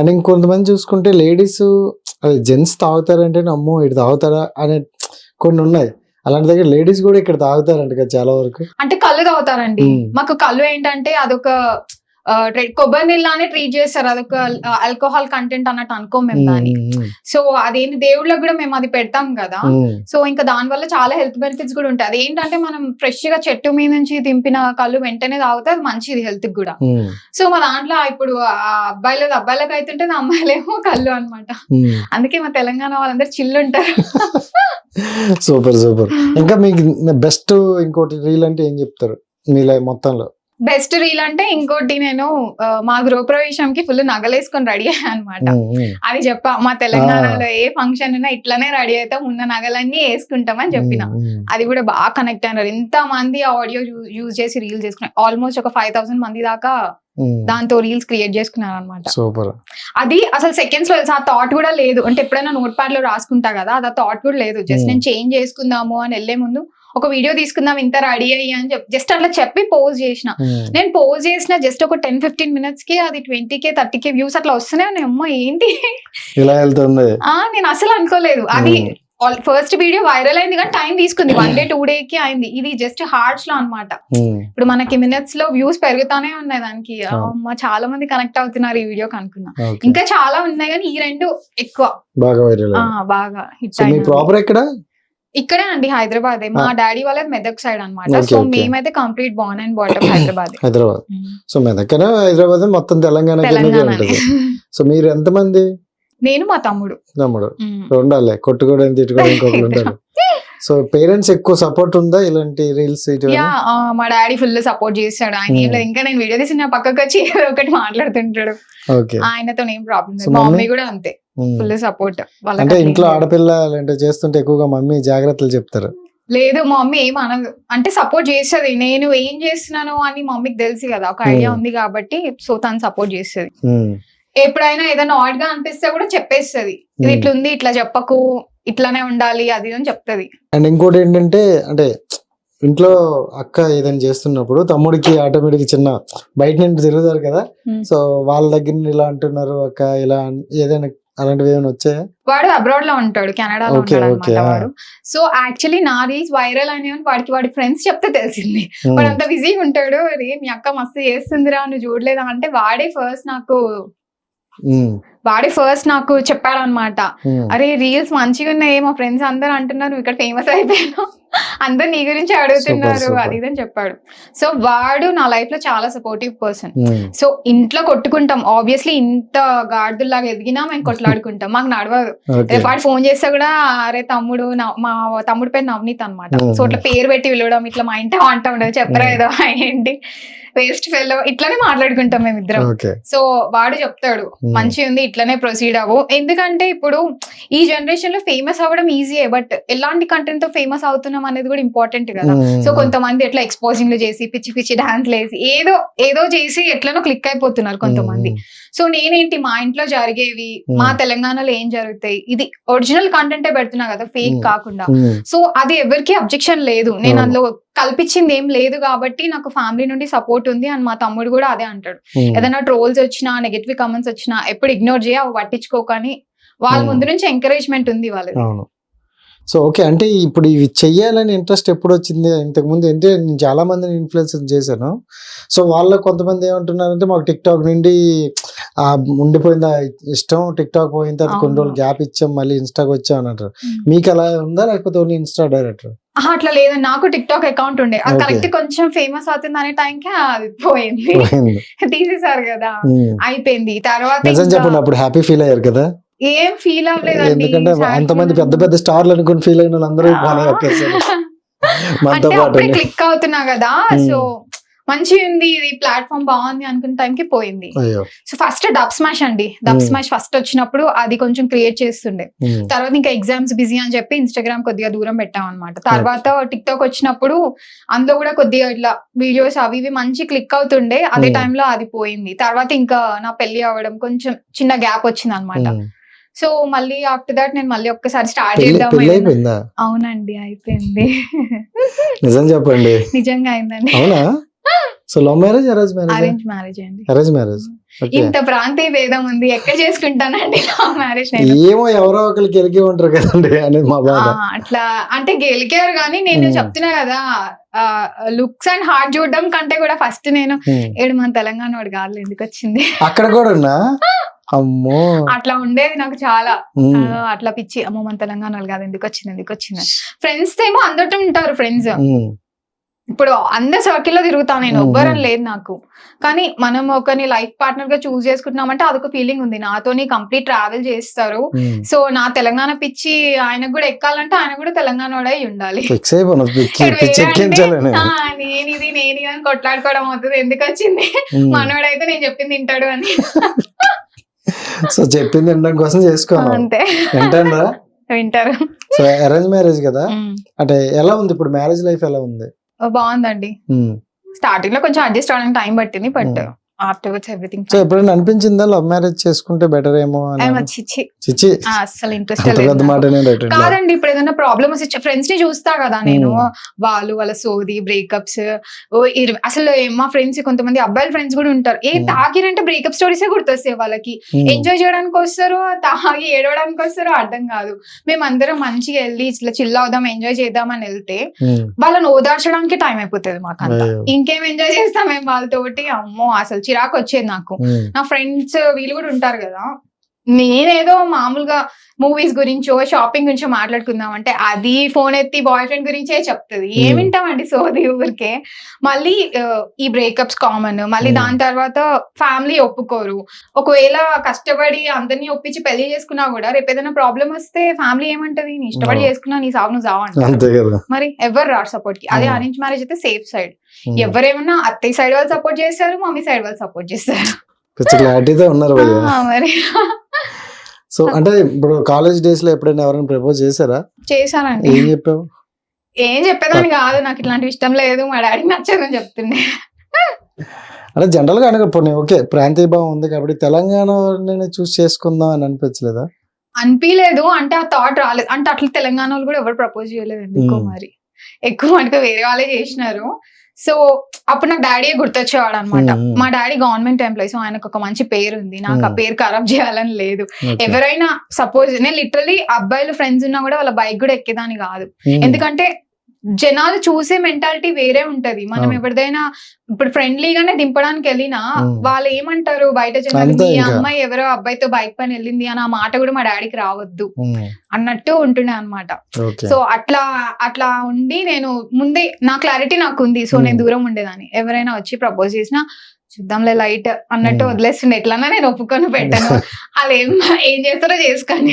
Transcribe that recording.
And ఇంకొంతమంది చూసుకుంటే ladies అది జెంట్స్ తాగుతారంటే అమ్మో ఇటు తాగుతారా అనే కొన్ని ఉన్నాయి. అలాంటి దగ్గర లేడీస్ కూడా ఇక్కడ తాగుతారంట కదా చాలా వరకు. అంటే కళ్ళు తాగుతారండి. మాకు కళ్ళు ఏంటంటే అదొక కొబ్బరి నీళ్ళనే ట్రీట్ చేస్తారు. అదొక ఆల్కహాల్ కంటెంట్ అన్నట్టు అనుకోం మేము దాన్ని. సో అదేంటి దేవుళ్ళకి కూడా మేము అది పెడతాం కదా. సో ఇంకా దాని వల్ల చాలా హెల్త్ బెనిఫిట్స్ కూడా ఉంటాయి. అదేంటంటే మనం ఫ్రెష్గా చెట్టు మీద నుంచి దింపిన కళ్ళు వెంటనే తాగితే అది మంచిది హెల్త్కి కూడా సో మా దాంట్లో ఇప్పుడు అబ్బాయిలు అబ్బాయిలకు అయితే అమ్మాయిలేమో కళ్ళు అన్నమాట. ఉమ్. అందుకే మా తెలంగాణ వాళ్ళందరూ చిల్లు ఉంటారు. Super super. ఇంకా మీకు బెస్ట్ ఇంకోటి రీల్ అంటే ఏం చెప్తారు? మీ లైఫ్ మొత్తంలో. బెస్ట్ రీల్ అంటే ఇంకోటి నేను మా గృహప్రవేశంకి ఫుల్ నగలేసుకొని రెడీ అయ్యాను అనమాట. అది చెప్పా మా తెలంగాణలో ఏ ఫంక్షన్ ఉన్నా ఇట్లానే రెడీ అవుతాం ఉన్న నగలన్నీ వేసుకుంటామని చెప్పిన. అది కూడా బాగా కనెక్ట్ అయినారు. ఎంత మంది ఆడియో యూజ్ చేసి రీల్ చేసుకున్నారు. ఆల్మోస్ట్ ఒక ఫైవ్ థౌసండ్ మంది దాకా. దాంతో రీల్స్ క్రియేట్ చేసుకున్నారు అనమాట సూపర్. అది అసలు సెకండ్స్లో ఆ థాట్ కూడా లేదు. అంటే ఎప్పుడైనా నోట్ ప్యాడ్లో రాసుకుంటా కదా అది ఆ థాట్ కూడా లేదు. జస్ట్. నేను చేంజ్ చేసుకుందాము అని వెళ్ళే ముందు ఒక వీడియో తీసుకుందాం ఇంత రెడీ అయ్యి అని చెప్పి జస్ట్ అట్లా చెప్పి పోజ్ చేసిన. ఉమ్, నేను పోజ్ చేసిన జస్ట్ ఒక టెన్ ఫిఫ్టీన్ మినిట్స్కి అది twenty K thirty K views అట్లా వస్తున్నాయి. ఉన్నాయి అమ్మో ఏంటి? ఇలా వెళ్తుంది. ఆ నేను అసలు అనుకోలేదు. అది ఫస్ట్ వీడియో వైరల్ అయింది కానీ టైం తీసుకుంది. వన్ డే టూ డే కి అయింది. ఇది జస్ట్ హార్ట్స్లో అన్నమాట. ఉమ్, ఇప్పుడు మనకి మినిట్స్లో వ్యూస్ పెరుగుతానే ఉన్నాయి దానికి. అమ్మ చాలా మంది కనెక్ట్ అవుతున్నారు ఈ వీడియోకి అనుకున్నా. ఇంకా చాలా ఉన్నాయి కానీ ఈ రెండు ఎక్కువ. బాగా వైరల్ బాగా హిట్ ప్రాపర్ ఎక్కడ? ఇక్కడే అండి హైదరాబాద్. మా డాడీ వాళ్ళది మెదక్ సైడ్ Okay, సో. మేమైతే complete born and brought up Hyderabad. Hyderabad. So మెదక్కన Hyderabad మొత్తం తెలంగాణ సో మీరు ఎంతమంది? నేను మా తమ్ముడు. తమ్ముడు. ఉండాలి కొట్టుకోవడం తిట్టుకోవడం ఇంకొకరు సో పేరెంట్స్ ఎక్కువ సపోర్ట్ ఉందా ఇలాంటి రీల్స్ మా డాడీ ఫుల్ సపోర్ట్ చేస్తాడు. ఆయన ఏం. లేదు. ఇంకా నేను వీడియో తీసి నా పక్కకు వచ్చి ఒకటి మాట్లాడుతుంటాడు. ఆయనతో ఏం ప్రాబ్లం మా? మమ్మీ కూడా అంతే. ఫుల్ సపోర్ట్ అంటే ఇంట్లో ఆడపిల్ల అలాంటి చేస్తుంటే ఎక్కువగా మమ్మీ జాగ్రత్తలు చెప్తారు. లేదు మా మమ్మీ ఏం అనదు. అంటే సపోర్ట్ చేస్తుంది. నేను ఏం చేస్తున్నాను అని మా మమ్మీకి తెలుసు కదా. ఒక ఐడియా. ఉంది కాబట్టి సో తను సపోర్ట్ చేస్తుంది. ఎప్పుడైనా ఏదైనా ఆడ్గా అనిపిస్తే కూడా చెప్పేస్తుంది. ఇది. ఇట్లా ఉంది ఇట్లా చెప్పకు ఇట్లానే ఉండాలి అది అని చెప్తుంది. అండ్ ఇంకోటి ఏంటంటే అంటే ఇంట్లో అక్క ఏదైనా చేస్తున్నప్పుడు తమ్ముడికి ఆటోమేటిక్ చిన్న బయట నుండి తిరుగుతారు కదా. సో వాళ్ళ దగ్గర ఇలా అంటున్నారు అక్క ఇలా ఏదైనా అలాంటివి ఏమైనా వచ్చాయా? వాడు అబ్రాడ్లో ఉంటాడు కెనడాలో ఉంటాడు అనమాట. వాడు. సో యాక్చువల్లీ నా రీల్స్ వైరల్ అనేవి వాడికి వాడి ఫ్రెండ్స్ చెప్తే తెలిసింది. వాడు అంత బిజీగా ఉంటాడు అరే మీ అక్క మస్తు చేస్తుందిరా నువ్వు చూడలేదా? అంటే వాడే ఫస్ట్ నాకు వాడే ఫస్ట్ నాకు చెప్పాడు అనమాట ఉమ్, అరే రీల్స్ మంచిగా ఉన్నాయి మా ఫ్రెండ్స్ అందరూ అంటున్నారు ఇక్కడ ఫేమస్ అయిపోయాను అందరు నీ గురించి అడుగుతున్నారు. అది ఇది అని చెప్పాడు. సో వాడు నా లైఫ్లో చాలా సపోర్టివ్ పర్సన్ ఉమ్, సో ఇంట్లో కొట్టుకుంటాం. ఆబ్వియస్లీ ఇంత గాడిదల్లాగా ఎదిగినా మేము కొట్లాడుకుంటాం. మాకు నడవదు. వాడు ఫోన్ చేస్తే కూడా అరే తమ్ముడు మా తమ్ముడు పేరు నవనీత్ అనమాట Hmm. సో అట్లా పేరు పెట్టి పిలవడం ఇట్లా మా ఇంట అంట ఉండదు. చెప్పరా Hmm. ఏదో ఏంటి? వేస్ట్ ఫెల్ ఇట్లానే మాట్లాడుకుంటాం మేము ఇద్దరం సో వాడు చెప్తాడు Hmm. మంచి ఉంది ఇట్లనే ప్రొసీడ్ అవ్వు. ఎందుకంటే ఇప్పుడు ఈ జనరేషన్లో ఫేమస్ అవ్వడం ఈజీయే బట్ ఎలాంటి కంటెంట్తో ఫేమస్ అవుతున్నాం అనేది కూడా ఇంపార్టెంట్ కదా. సో కొంతమంది ఎట్లా ఎక్స్పోజింగ్ చేసి పిచ్చి పిచ్చి డాన్స్ వేసి ఏదో ఏదో చేసి ఎట్లనో క్లిక్ అయిపోతున్నారు కొంతమంది. సో నేనేంటి మా ఇంట్లో జరిగేవి మా Hmm. తెలంగాణలో ఏం జరుగుతాయి ఇది ఒరిజినల్ కంటెంటే పెడుతున్నా కదా ఫేక్ Hmm. కాకుండా. సో అది ఎవరికి అబ్జెక్షన్ లేదు. నేను. అందులో కల్పించింది ఏం లేదు కాబట్టి నాకు ఫ్యామిలీ నుండి సపోర్ట్ ఉంది అని మా తమ్ముడు కూడా అదే అంటాడు. ఉమ్, ఏదైనా ట్రోల్స్ వచ్చినా నెగటివ్ కామెంట్స్ వచ్చినా ఎప్పుడు ఇగ్నోర్ చేయ అవి పట్టించుకోకని వాళ్ళ Hmm. ముందు నుంచి ఎంకరేజ్మెంట్ ఉంది వాళ్ళది. అవును. సో ఓకే అంటే ఇప్పుడు ఇవి చెయ్యాలని ఇంట్రెస్ట్ ఎప్పుడు వచ్చింది? ఇంతకు ముందు అంటే నేను చాలా మందిని ఇన్ఫ్లుయెన్స్ చేశాను. సో వాళ్ళ కొంతమంది ఏమంటున్నారంటే మాకు టిక్ టాక్ నుండి ఆ ఇష్టం? టిక్ టాక్ పోయిన తర్వాత కొన్ని. రోజులు గ్యాప్ ఇచ్చాం మళ్ళీ ఇన్స్టాకి వచ్చాం అని అంటారు. Hmm. మీకు అలా ఉందా? లేకపోతే ఓన్లీ ఇన్స్టా డైరెక్టర్ అట్లా లేదు. నాకు టిక్ టాక్ అకౌంట్ ఉండే. కరెక్ట్ కొంచెం ఫేమస్ అవుతుంది అనే టైంకి అది పోయింది. తీసేసారు కదా. అయిపోయింది. తర్వాత నిజం ఇంకా చెప్పండి అప్పుడు హ్యాపీ ఫీల్ అయ్యారు కదా? ఏం ఫీల్ అవ్వలేదండి. ఎందుకంటే అంతమంది పెద్ద పెద్ద స్టార్లు అనుకుని ఫీల్ అయిన వాళ్ళందరూ క్లిక్ అవుతున్నా కదా. సో మంచి ఉంది ఇది ప్లాట్ఫామ్ బాగుంది అనుకున్న టైంకి పోయింది. సో ఫస్ట్ డబ్ స్మాష్ అండి. Dub Hmm. స్మాష్ ఫస్ట్ వచ్చినప్పుడు అది కొంచెం క్రియేట్ చేస్తుండే. ఉమ్, తర్వాత ఇంకా ఎగ్జామ్స్ బిజీ అని చెప్పి ఇన్స్టాగ్రామ్ కొద్దిగా దూరం పెట్టాం అనమాట తర్వాత టిక్ టాక్ వచ్చినప్పుడు అందులో కూడా కొద్దిగా ఇట్లా వీడియోస్ అవి ఇవి మంచి క్లిక్ అవుతుండే. అదే Hmm. టైంలో అది పోయింది. తర్వాత ఇంకా నా పెళ్ళి అవ్వడం కొంచెం చిన్న గ్యాప్ వచ్చింది అనమాట. సో మళ్ళీ ఆఫ్టర్ దాట్ నేను మళ్ళీ ఒక్కసారి స్టార్ట్ చేద్దాం అవునండి అయిపోయింది. నిజం చెప్పండి. నిజంగా అయిందండి. అవునా? So love marriage arrange marriage? Arrange marriage అండి. Arrange marriage. ఇంత ప్రాంతీయ భేదం ఉంది ఎక్కడ చేసుకుంటానండి లవ్ మ్యారేజ్ ఏమో ఎవరో ఒకరు గెలిగి ఉంటారు కదండి అనేది మా బాధ. అట్లా అంటే గెలికారు కానీ నేను. చెప్తున్నా కదా లుక్స్ అండ్ హార్ట్ చూడడం కంటే కూడా ఫస్ట్ నేను. ఏడు మన తెలంగాణ వాడు కాదు ఎందుకు వచ్చింది? అక్కడ కూడా అమ్మో. అట్లా ఉండేది నాకు చాలా. అట్లా పిచ్చి అమ్మో మన తెలంగాణ వాళ్ళు కాదు ఎందుకు వచ్చింది ఎందుకు వచ్చింది ఫ్రెండ్స్ ఏమో అందరితో ఉంటారు ఫ్రెండ్స్. ఇప్పుడు అందరి సర్కిల్లో తిరుగుతాను నేను Hmm. ఎవ్వరని లేదు నాకు. కానీ మనం ఒకరిని లైఫ్ పార్ట్నర్గా చూస్ చేసుకుంటున్నామంటే అదొక ఫీలింగ్ ఉంది. నాతోని కంప్లీట్ ట్రావెల్ చేస్తారు. సో నా తెలంగాణ పిచ్చి ఆయనకు కూడా ఎక్కాలంటే ఆయన కూడా తెలంగాణ వాడే ఉండాలి. నేను ఇది నేను అని కొట్లాడుకోవడం అవుతుంది. ఎందుకు వచ్చింది? ఉమ్. మనోడైతే నేను చెప్పింది తింటాడు అని. సో చెప్పింది వినడం కోసం చేసుకోవాలి అంతే. వింటారు. సో అరేంజ్ మ్యారేజ్ కదా? ఉమ్. అంటే ఎలా ఉంది ఇప్పుడు? మ్యారేజ్ లైఫ్ ఎలా ఉంది? బాగుందండి. స్టార్టింగ్లో కొంచెం అడ్జస్ట్ అవడానికి టైం పట్టింది but Hmm. Afterwards everything so ఎప్పుడైనా అనిపించిందా లవ్ మ్యారేజ్ చేసుకుంటే బెటర్ ఏమో అని? చిచ్చి. చిచ్చి. ఆ, అస్సలు ఇంట్రెస్ట్ లేదు. కాదండి ఇప్పుడు ఏదైనా ప్రాబ్లమ్ వస్తే ఫ్రెండ్స్ని చూస్తా కదా నేను. వాళ్ళు వాళ్ళ సోది బ్రేకప్స్ అసలు మా ఫ్రెండ్స్ కొంతమంది అబ్బాయిల ఫ్రెండ్స్ కూడా ఉంటారు. ఏ. తాగిరంటే బ్రేకప్ స్టోరీసే గుర్తొస్తాయి వాళ్ళకి. ఎంజాయ్ చేయడానికి వస్తారు తాగి ఏడవడానికి వస్తారు అర్థం కాదు. మేమందరం మంచిగా వెళ్ళి ఇట్లా చిల్ అవుదాం ఎంజాయ్ చేద్దాం అని వెళ్తే వాళ్ళని ఓదార్చడానికి టైం అయిపోతుంది మాకు అంతా అయ్యో. ఇంకేం ఎంజాయ్ చేస్తాం మేము వాళ్ళతోటి? అమ్మో అసలు చిరాకు వచ్చేది నాకు. నా ఫ్రెండ్స్ వీళ్ళు కూడా ఉంటారు కదా. నేనేదో మామూలుగా మూవీస్ గురించో షాపింగ్ గురించో మాట్లాడుకుందాం అంటే అది ఫోన్ ఎత్తి బాయ్ ఫ్రెండ్ గురించే చెప్తుంది. Hmm. ఏం వింటామండి సోది ఊరికే? మళ్ళీ ఈ బ్రేకప్స్ కామన్ మళ్ళీ Hmm. దాని తర్వాత ఫ్యామిలీ ఒప్పుకోరు. ఒకవేళ కష్టపడి అందరినీ ఒప్పించి పెళ్ళి చేసుకున్నా కూడా రేపు ఏదైనా ప్రాబ్లం వస్తే ఫ్యామిలీ ఏమంటది? నీ ఇష్టపడి Hmm. చేసుకున్నా నీ సాగు నువ్వు సావు మరి ఎవరు రారు సపోర్ట్కి? అదే. అరేంజ్ మ్యారేజ్ అయితే సేఫ్ సైడ్. ఎవరేమన్నా అత్తయ్య సైడ్ వాళ్ళు సపోర్ట్ చేస్తారు మమ్మీ సైడ్ వాళ్ళు సపోర్ట్ చేస్తారు. క్లారిటీతో ఉన్నారు మరి. సో అంటే ఇప్పుడు కాలేజ్ డేస్లో ఎప్పుడైనా ఎవరైనా ప్రపోజ్ చేశారా? చేశానండి. ఏం చెప్పావు? ఏం చెప్పేదాన్ని కాదు నాకు ఇట్లాంటి ఇష్టం లేదు మా డాడీకి నచ్చదని చెప్తుండే. అంటే జనరల్గా అనకపోయి ఓకే ప్రాంతీయ భావం ఉంది కాబట్టి తెలంగాణ చూస్ చేసుకుందాం అని అనిపించలేదా? అనిపించలేదు అంటే ఆ థాట్ రాలేదు. అంటే అట్లా తెలంగాణ వాళ్ళు కూడా ఎవరు ప్రపోజ్ చేయలేదండి ఎక్కువ. మరి. ఎక్కువ మటుకు వేరే వాళ్ళే చేసినారు. సో అప్పుడు నాకు డాడీ గుర్తొచ్చేవాడు అనమాట. మా డాడీ గవర్నమెంట్ ఎంప్లాయీ సో ఆయనకు ఒక మంచి పేరు ఉంది నాకు ఆ. పేరు ఖరాబ్ చేయాలని లేదు. ఎవరైనా సపోజ్ నేను లిటరలీ అబ్బాయిలు ఫ్రెండ్స్ ఉన్నా కూడా వాళ్ళ బైక్ కూడా ఎక్కేదాని కాదు. ఎందుకంటే జనాలు చూసే మెంటాలిటీ వేరే ఉంటది మనం. ఎవరిదైనా ఇప్పుడు ఫ్రెండ్లీగానే దింపడానికి వెళ్ళినా. వాళ్ళు ఏమంటారు బయట జనాలు మీ. అమ్మాయి ఎవరో అబ్బాయితో బైక్ పైన వెళ్ళింది అని ఆ మాట కూడా మా డాడీకి రావద్దు. అన్నట్టు ఉంటుండే అనమాట సో అట్లా అట్లా ఉండి నేను ముందే నా క్లారిటీ నాకు ఉంది సో నేను. దూరం ఉండేదాన్ని ఎవరైనా వచ్చి ప్రపోజ్ చేసినా చూద్దాంలే లైట్ అన్నట్టు. వదిలేస్తుండే ఎట్లన్నా నేను ఒప్పుకొని పెట్టను వాళ్ళు ఏం ఏం చేస్తారో చేసుకోండి